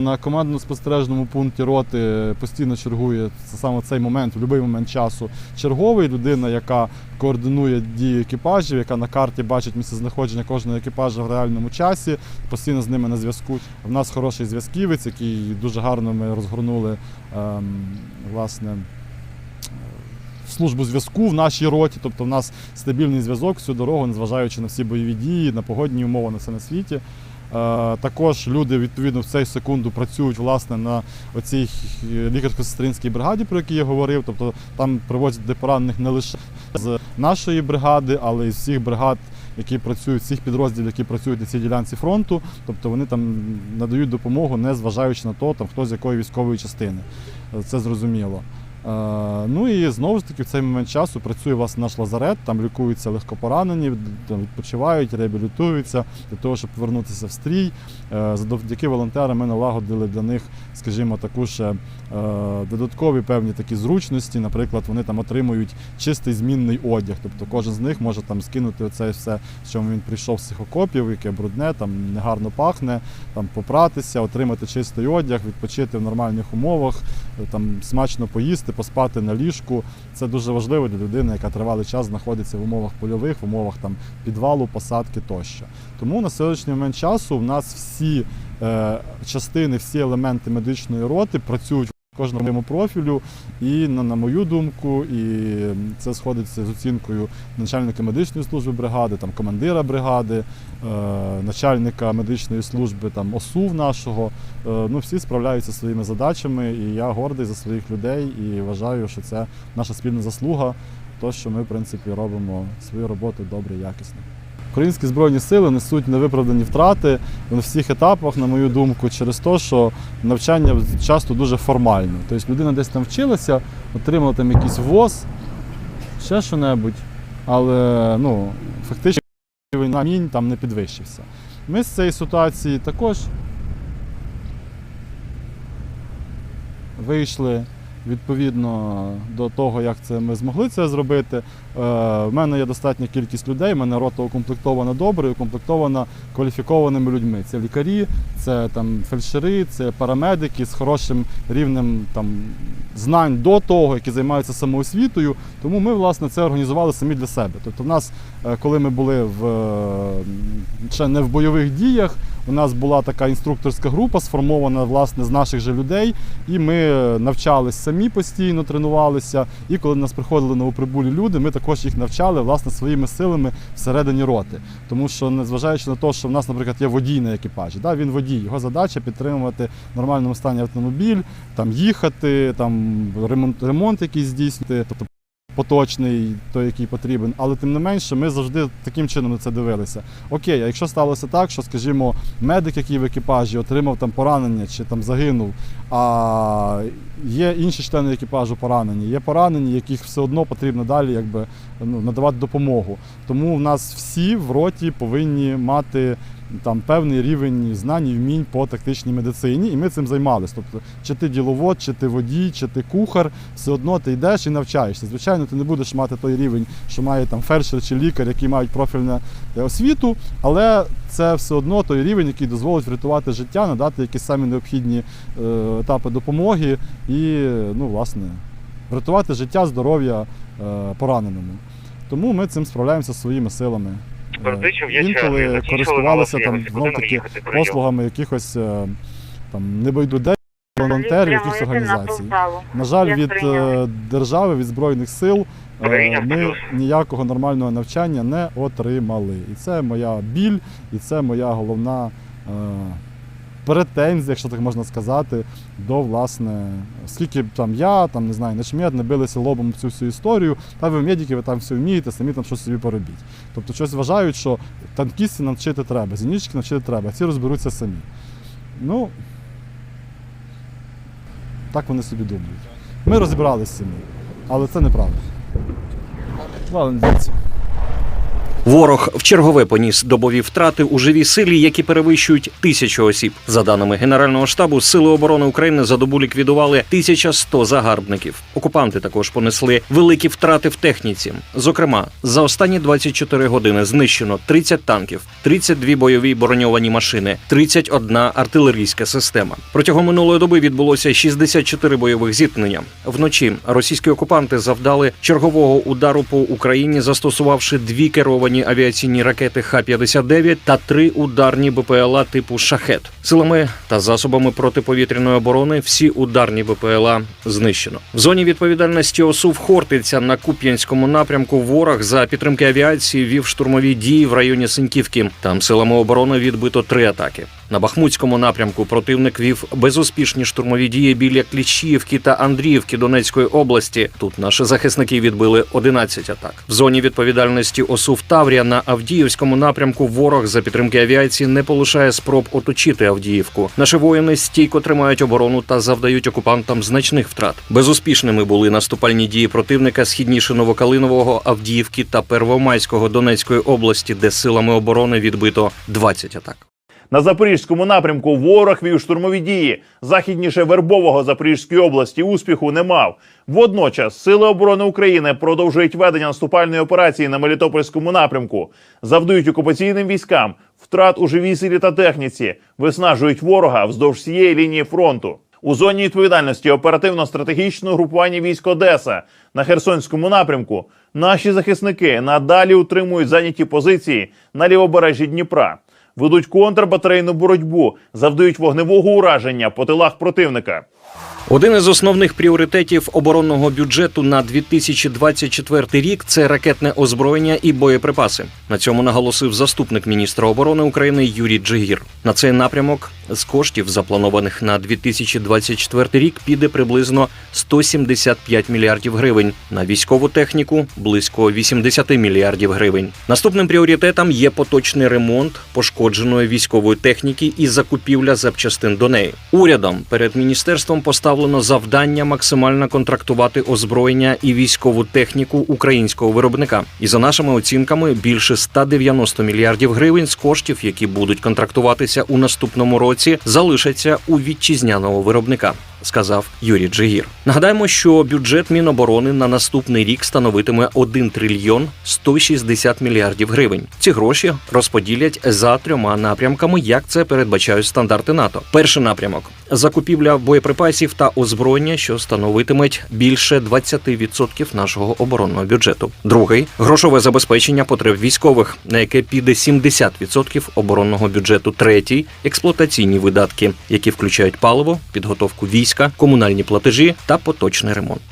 На командно-спостережному пункті роти постійно чергує саме цей момент, в будь-який момент часу. Черговий людина, яка координує дії екіпажів, яка на карті бачить місцезнаходження кожного екіпажа в реальному часі, постійно з ними на зв'язку. В нас хороший зв'язківець, який дуже гарно ми розгорнули ем, власне. Службу зв'язку в нашій роті, тобто в нас стабільний зв'язок всю дорогу, незважаючи на всі бойові дії, на погодні умови на все на світі. Е, Також люди відповідно в цей секунду працюють власне на оцій лікарсько-сестринській бригаді, про які я говорив. Тобто там привозять до поранених не лише з нашої бригади, але й з всіх бригад, які працюють, всіх підрозділів, які працюють на цій ділянці фронту. Тобто вони там надають допомогу, не зважаючи на то, там хто з якої військової частини. Е, Це зрозуміло. Е, Ну і знову ж таки в цей момент часу працює власне наш лазарет, там лікуються легкопоранені, там відпочивають, реабілітуються для того, щоб повернутися в стрій. Е, Завдяки волонтерам ми налагодили для них, скажімо, таку ще е, додаткові певні такі зручності. Наприклад, вони там отримують чистий змінний одяг. Тобто кожен з них може там скинути оце все, з чому він прийшов з цих окопів, яке брудне, там негарно пахне, там попратися, отримати чистий одяг, відпочити в нормальних умовах, там смачно поїсти, поспати на ліжку. Це дуже важливо для людини, яка тривалий час знаходиться в умовах польових, в умовах там підвалу, посадки тощо. Тому на сьогоднішній момент часу в нас всі е, частини, всі елементи медичної роти працюють кожному профілю. І на, на мою думку, і це сходиться з оцінкою начальника медичної служби бригади, там командира бригади, е, начальника медичної служби, там ОСУВ нашого. Е, ну всі справляються своїми задачами, і я гордий за своїх людей і вважаю, що це наша спільна заслуга, то що ми в принципі робимо свою роботу добре, і якісно. Українські збройні сили несуть невиправдані втрати на всіх етапах, на мою думку, через те, що навчання часто дуже формально. Тобто людина десь там вчилася, отримала там якийсь ВОЗ, ще що-небудь, але ну, фактично амінь там не підвищився. Ми з цієї ситуації також вийшли відповідно до того, як це ми змогли це зробити. Е, В мене є достатня кількість людей, в мене рота укомплектована добре, укомплектована кваліфікованими людьми. Це лікарі, це там фельдшери, це парамедики з хорошим рівнем там знань до того, які займаються самоосвітою. Тому ми власне це організували самі для себе. Тобто, в нас, е, коли ми були в е, ще не в бойових діях, у нас була така інструкторська група, сформована власне з наших же людей, і ми навчались самі постійно, тренувалися. І коли до нас приходили новоприбулі люди, ми також їх навчали власне своїми силами всередині роти. Тому що, незважаючи на те, що в нас, наприклад, є водій на екіпажі, да, він водій, його задача підтримувати в нормальному стані автомобіль, там їхати, там ремонт, ремонт якийсь здійснити. Тобто поточний, той, який потрібен, але тим не менше, ми завжди таким чином на це дивилися. Окей, а якщо сталося так, що, скажімо, медик, який в екіпажі отримав там поранення чи там загинув, а є інші члени екіпажу поранені, є поранені, яких все одно потрібно далі якби, ну, надавати допомогу. Тому в нас всі в роті повинні мати там певний рівень знань і вмінь по тактичній медицині, і ми цим займалися. Тобто, чи ти діловод, чи ти водій, чи ти кухар, все одно ти йдеш і навчаєшся. Звичайно, ти не будеш мати той рівень, що має там фельдшер чи лікар, які мають профільну е, освіту, але це все одно той рівень, який дозволить врятувати життя, надати якісь самі необхідні е, етапи допомоги і, ну, власне, врятувати життя, здоров'я е, пораненому. Тому ми цим справляємося своїми силами. Інколи користувалися там знов таки послугами якихось е, там небайдуде, волонтерів, якихось організацій. На жаль, від е, держави, від збройних сил е, ми ніякого нормального навчання не отримали. І це моя біль, і це моя головна претензія, якщо так можна сказати, до власне, скільки там я, там не знаю, начмед не билися лобом цю всю історію, та ви медики, ви там все вмієте, самі там щось собі поробіть. Тобто щось вважають, що танкістів навчити треба, зенітчиків навчити треба, ці розберуться самі. Ну, так вони собі думають. Ми розібралися з але це неправда. Дивіться. Ворог в чергове поніс добові втрати у живій силі, які перевищують тисячу осіб. За даними Генерального штабу, сили оборони України за добу ліквідували 1100 загарбників. Окупанти також понесли великі втрати в техніці. Зокрема, за останні 24 години знищено 30 танків, 32 бойові броньовані машини, 31 артилерійська система. Протягом минулої доби відбулося 64 бойових зіткнення. Вночі російські окупанти завдали чергового удару по Україні, застосувавши дві керовані авіаційні ракети Х-59 та три ударні БПЛА типу Шахет. Силами та засобами протиповітряної оборони всі ударні БПЛА знищено. В зоні відповідальності ОСУ в Хортиця на Куп'янському напрямку ворог за підтримки авіації вів штурмові дії в районі Синьківки. Там силами оборони відбито три атаки. На Бахмутському напрямку противник вів безуспішні штурмові дії біля Кліщіївки та Андріївки Донецької області. Тут наші захисники відбили 11 атак. В зоні відповідальності ОСУ в Таврія на Авдіївському напрямку ворог за підтримки авіації не полишає спроб оточити Авдіївку. Наші воїни стійко тримають оборону та завдають окупантам значних втрат. Безуспішними були наступальні дії противника східніше Новокалинового, Авдіївки та Первомайського Донецької області, де силами оборони відбито 20 атак. На запорізькому напрямку ворог вів штурмові дії. Західніше Вербового Запорізької області успіху не мав. Водночас Сили оборони України продовжують ведення наступальної операції на Мелітопольському напрямку, завдають окупаційним військам втрат у живій силі та техніці, виснажують ворога вздовж всієї лінії фронту. У зоні відповідальності оперативно-стратегічного групування військ Одеса на Херсонському напрямку наші захисники надалі утримують зайняті позиції на лівобережжі Дніпра ведуть контрбатарейну боротьбу, завдають вогневого ураження по тилах противника. Один із основних пріоритетів оборонного бюджету на 2024 рік це ракетне озброєння і боєприпаси. На цьому наголосив заступник міністра оборони України Юрій Джигір. На цей напрямок з коштів, запланованих на 2024 рік, піде приблизно 175 мільярдів гривень. На військову техніку близько 80 мільярдів гривень. Наступним пріоритетом є поточний ремонт пошкодженої військової техніки і закупівля запчастин до неї. Урядом перед міністерством поставлено завдання максимально контрактувати озброєння і військову техніку українського виробника. І за нашими оцінками більше 190 мільярдів гривень з коштів, які будуть контрактуватися у наступному році, залишаться у вітчизняного виробника. Сказав Юрій Джигір. Нагадаємо, що бюджет Міноборони на наступний рік становитиме 1 трильйон 160 мільярдів гривень. Ці гроші розподілять за трьома напрямками, як це передбачають стандарти НАТО. Перший напрямок закупівля боєприпасів та озброєння, що становитимуть більше 20% нашого оборонного бюджету. Другий грошове забезпечення потреб військових, на яке піде 70% оборонного бюджету. Третій експлуатаційні видатки, які включають паливо, підготовку війська, комунальні платежі та поточний ремонт.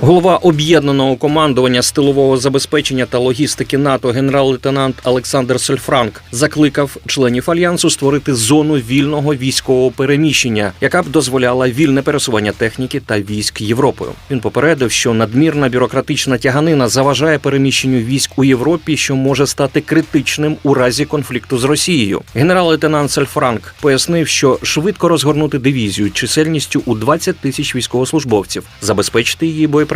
Голова об'єднаного командування стилового забезпечення та логістики НАТО генерал-лейтенант Олександр Сольфранк закликав членів альянсу створити зону вільного військового переміщення, яка б дозволяла вільне пересування техніки та військ Європою. Він попередив, що надмірна бюрократична тяганина заважає переміщенню військ у Європі, що може стати критичним у разі конфлікту з Росією. Генерал-лейтенант Сольфранк пояснив, що швидко розгорнути дивізію чисельністю у 20 тисяч військовослужбовців, забезпечити її боєприпасами,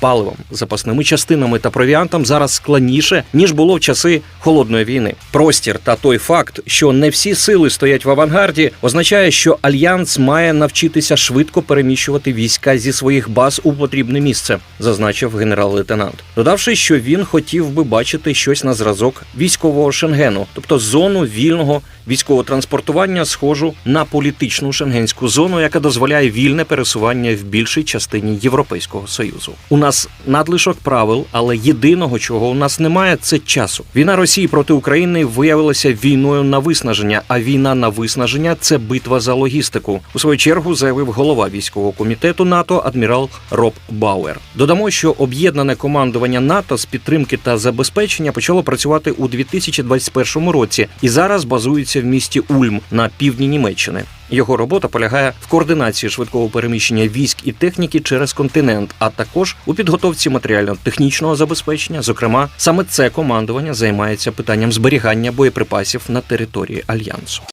паливом, запасними частинами та провіантом зараз складніше ніж було в часи холодної війни. Простір та той факт, що не всі сили стоять в авангарді, означає, що альянс має навчитися швидко переміщувати війська зі своїх баз у потрібне місце, зазначив генерал-лейтенант, додавши, що він хотів би бачити щось на зразок військового шенгену, тобто зону вільного військового транспортування, схожу на політичну шенгенську зону, яка дозволяє вільне пересування в більшій частині Європейського союзу. У нас надлишок правил, але єдиного, чого у нас немає, це часу. Війна Росії проти України виявилася війною на виснаження. А війна на виснаження це битва за логістику. У свою чергу заявив голова військового комітету НАТО адмірал Роб Бауер. Додамо, що об'єднане командування НАТО з підтримки та забезпечення почало працювати у 2021 році і зараз базується в місті Ульм на півдні Німеччини. Його робота полягає в координації швидкого переміщення військ і техніки через континент, а також у підготовці матеріально-технічного забезпечення. Зокрема, саме це командування займається питанням зберігання боєприпасів на території альянсу.